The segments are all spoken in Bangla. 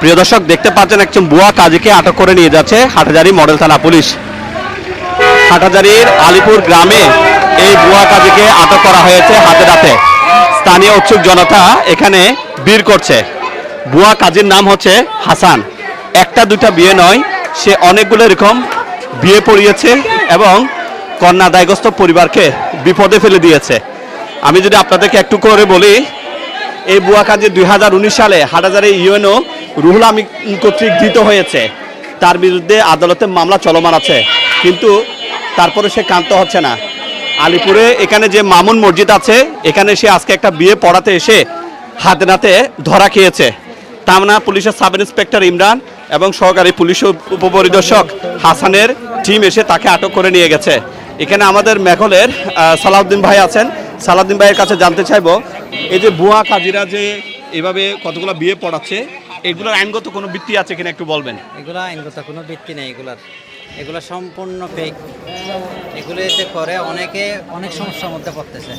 প্রিয় দর্শক, দেখতে পাচ্ছেন একজন বুয়া কাজীকে আটক করে নিয়ে যাচ্ছে হাটাজারি মডেল থানা পুলিশ। হাটাজারির আলিপুর গ্রামে এই বুয়া কাজীকে আটক করা হয়েছে হাতে রাতে স্থানীয় উৎসুক জনতা এখানে বীর করছে। বুয়া কাজীর নাম হচ্ছে হাসান। একটা দুটা বিয়ে নয়, সে অনেকগুলো এরকম বিয়ে পড়িয়েছে এবং কন্যা দায়গ্রস্ত পরিবারকে বিপদে ফেলে দিয়েছে। আমি যদি আপনাদেরকে একটু করে বলি এই বুয়া কাজে দুই হাজার উনিশ সালে হাটাজারে ইউএনও রুহুল আমিন কর্তৃক ধৃত হয়েছে। তার বিরুদ্ধে আদালতে মামলা চলমান আছে। কিন্তু তারপরে সে কান্ত হচ্ছে না। আলিপুরে এখানে যে মামুন মসজিদ আছে, এখানে সে আজকে একটা বিয়ে পড়াতে এসে হাতে নাতে ধরা খেয়েছে। তামনা পুলিশের সাব ইন্সপেক্টর ইমরান এবং সহকারী পুলিশ উপপরিদর্শক হাসানের টিম এসে তাকে আটক করে নিয়ে গেছে। এখানে আমাদের মেঘলের সালাউদ্দিন ভাই আছেন। সালাউদ্দিন ভাইয়ের কাছে জানতে চাইব এই যে বুয়া কাজিরা যে এভাবে কতগুলো বিয়ে পড়াচ্ছে এগুলোর আইনগত কোনো ভিত্তি আছে কিনা একটু বলবেন? এগুলো আইনগত কোনো ভিত্তি নেই এগুলার। এগুলো সম্পূর্ণ ফেক এগুলো এতে করে অনেকে অনেক সমস্যার মধ্যে পড়তেছে।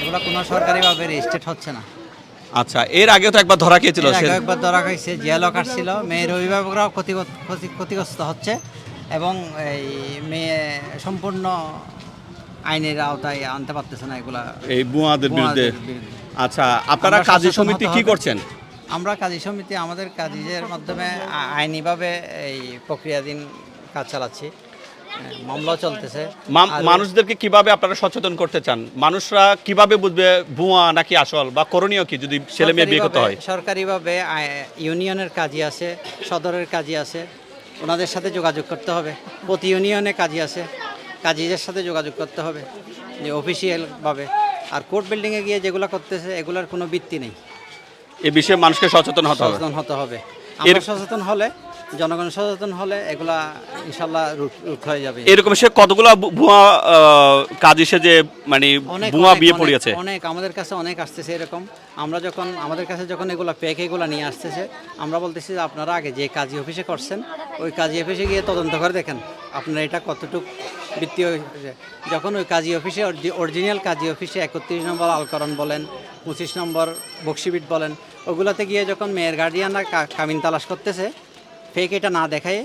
এগুলো কোনো সরকারিভাবে রেজিস্ট্রেট হচ্ছে না। আচ্ছা এর আগে তো একবার ধরা খেয়েছিল একবার ধরা খাইছে জিয়ালো কাটছিল মেয়ের অভিভাবকরাও ক্ষতিগ- ক্ষতি- ক্ষতিগ্রস্ত হচ্ছে এবং এই মেয়ে সম্পূর্ণ আইনের আওতায় আনতে পারতেছে না এগুলা। এই বুয়াদের বুয়াদের বিরুদ্ধে। আচ্ছা আপনারা কাজী সমিতি কি করছেন? আমরা কাজী সমিতি আমাদের কাজীদের মাধ্যমে আইনিভাবে এই প্রক্রিয়াধীন কাজ চালাচ্ছি। মামলা চলতেছে। মানুষদেরকে কীভাবে আপনারা সচেতন করতে চান? মানুষরা কীভাবে বুঝবে ভুয়া নাকি আসল? বা করণীয় কি যদি ছেলে মেয়ে বিয়ে করতে হয়? সরকারিভাবে- ইউনিয়নের কাজী আছে সদরের কাজী আছে। ওনাদের সাথে যোগাযোগ করতে হবে। প্রতি ইউনিয়নে কাজী আছে। কাজীদের সাথে যোগাযোগ করতে হবে। যে অফিসিয়ালভাবে আর কোর্ট বিল্ডিংয়ে গিয়ে যেগুলো করতেছে এগুলার কোনো ভিত্তি নেই। এ বিষয়ে মানুষকে সচেতন হতে হবে। সচেতন হতে হবে। আমরা সচেতন হলে জনগণ সচেতন হলে এগুলা ইনশাল্লাহ রুখ হয়ে যাবে। এরকম সে কতগুলো ভুয়া কাজ এসে যে মানে ভুয়া বিয়ে পড়িয়েছে? অনেক আমাদের কাছে অনেক আসতেছে এরকম। আমরা যখন আমাদের কাছে যখন এগুলো প্যাক এগুলো নিয়ে আসতেছে আমরা বলতেছি যে আপনারা আগে যে কাজী অফিসে করছেন ওই কাজী অফিসে গিয়ে তদন্ত করে দেখেন আপনার এটা কতটুকু বৃত্তীয়। যখন ওই কাজী অফিসে অরিজিনাল কাজী অফিসে একত্রিশ নম্বর আলকরণ বলেন পঁচিশ নম্বর বক্সিবিট বলেন ওগুলোতে গিয়ে যখন মেয়ের গার্ডিয়ানরা কামিন তালাশ করতেছে ফেক এটা না দেখায়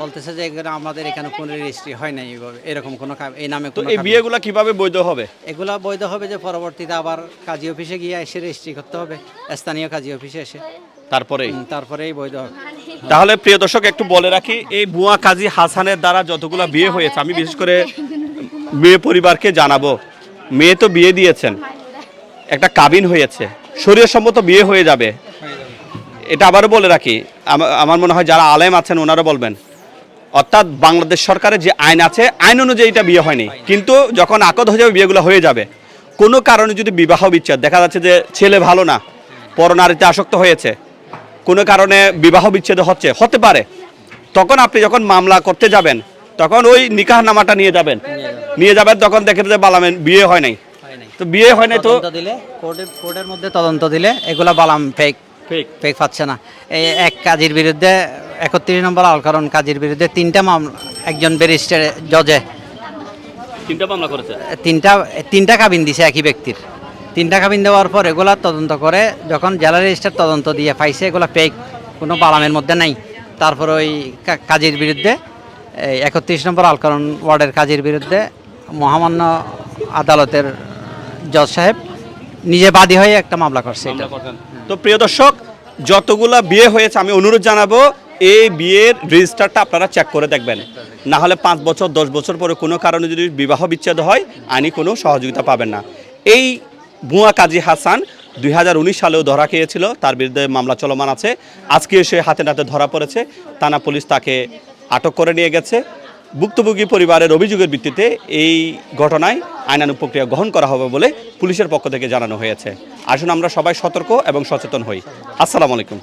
বলতেছে যে এগুলো আমাদের এখানে কোনো রেজিস্ট্রি হয় নাই এইভাবে এরকম কোনো এই নামে তো কোনো এই বিয়েগুলো কীভাবে বৈধ হবে? এগুলা বৈধ হবে যে পরবর্তীতে আবার কাজী অফিসে গিয়ে এসে রেজিস্ট্রি করতে হবে স্থানীয় কাজী অফিসে এসে। তারপরে তারপরেই বৈধ হবে। তাহলে প্রিয় দর্শক একটু বলে রাখি এই বুয়া কাজী হাসানের দ্বারা যতগুলো বিয়ে হয়েছে আমি বিশেষ করে মেয়ে পরিবারকে জানাব। মেয়ে তো বিয়ে দিয়েছেন একটা কাবিন হয়েছে শরীর সম্মত বিয়ে হয়ে যাবে। এটা আবারও বলে রাখি আমার মনে হয় যারা আলেম আছেন ওনারা বলবেন। অর্থাৎ বাংলাদেশ সরকারের যে আইন আছে, আইন অনুযায়ী এটা বিয়ে হয়নি। কিন্তু যখন আকদ হয়ে যাবে, বিয়েগুলো হয়ে যাবে। কোনো কারণে যদি বিবাহ বিচ্ছেদ, দেখা যাচ্ছে যে ছেলে ভালো না, পরনারীতে আসক্ত হয়েছে, কোনো কারণে বিবাহ বিচ্ছেদ হচ্ছে, হতে পারে। তখন আপনি যখন মামলা করতে যাবেন, তখন ওই নিকাহ নামাটা নিয়ে যাবেন। নিয়ে যাবেন, তখন দেখেন যে বালামেন বিয়ে হয় নাই। তো বিয়ে হয় নাই তো কোর্টের মধ্যে তদন্ত দিলে এগুলা বালাম ফেক ফেক ফেক পাচ্ছে না। এই এক কাজীর বিরুদ্ধে একত্রিশ নম্বর আলকরণ কাজীর বিরুদ্ধে তিনটা মামলা একজন ব্যারিস্টার জজে। তিনটা মামলা করেছে? তিনটা তিনটা কাবিন দিছে একই ব্যক্তির। তিনটা কাবিন দেওয়ার পর এগুলা তদন্ত করে যখন জেলা রেজিস্টার তদন্ত দিয়ে পাইছে এগুলা ফেক কোনো বালামের মধ্যে নাই। তারপর ওই কাজীর বিরুদ্ধে এই একত্রিশ নম্বর আলকরণ ওয়ার্ডের কাজীর বিরুদ্ধে মহামান্য আদালতের জজ সাহেব নিজে বাদী হয়ে একটা মামলা করছে এটা। তো প্রিয় দর্শক, যতগুলা বিয়ে হয়েছে, আমি অনুরোধ জানাব, এই বিয়ের রেজিস্টারটা আপনারা চেক করে দেখবেন। না হলে পাঁচ বছর, দশ বছর পরে কোনো কারণে যদি বিবাহ বিচ্ছেদ হয় আইনি কোনো সহযোগিতা পাবেন না। এই ভুয়া কাজী হাসান দুই হাজার উনিশ সালেও ধরা খেয়েছিল, তার বিরুদ্ধে মামলা চলমান আছে। আজকে সে হাতে নাতে ধরা পড়েছে। থানা পুলিশ তাকে আটক করে নিয়ে গেছে। ভুক্তভোগী পরিবারের অভিযোগের ভিত্তিতে এই ঘটনায় আইনানুগ প্রক্রিয়া গ্রহণ করা হবে বলে পুলিশের পক্ষ থেকে জানানো হয়েছে। আসুন আমরা সবাই সতর্ক এবং সচেতন হই। আসসালামু আলাইকুম।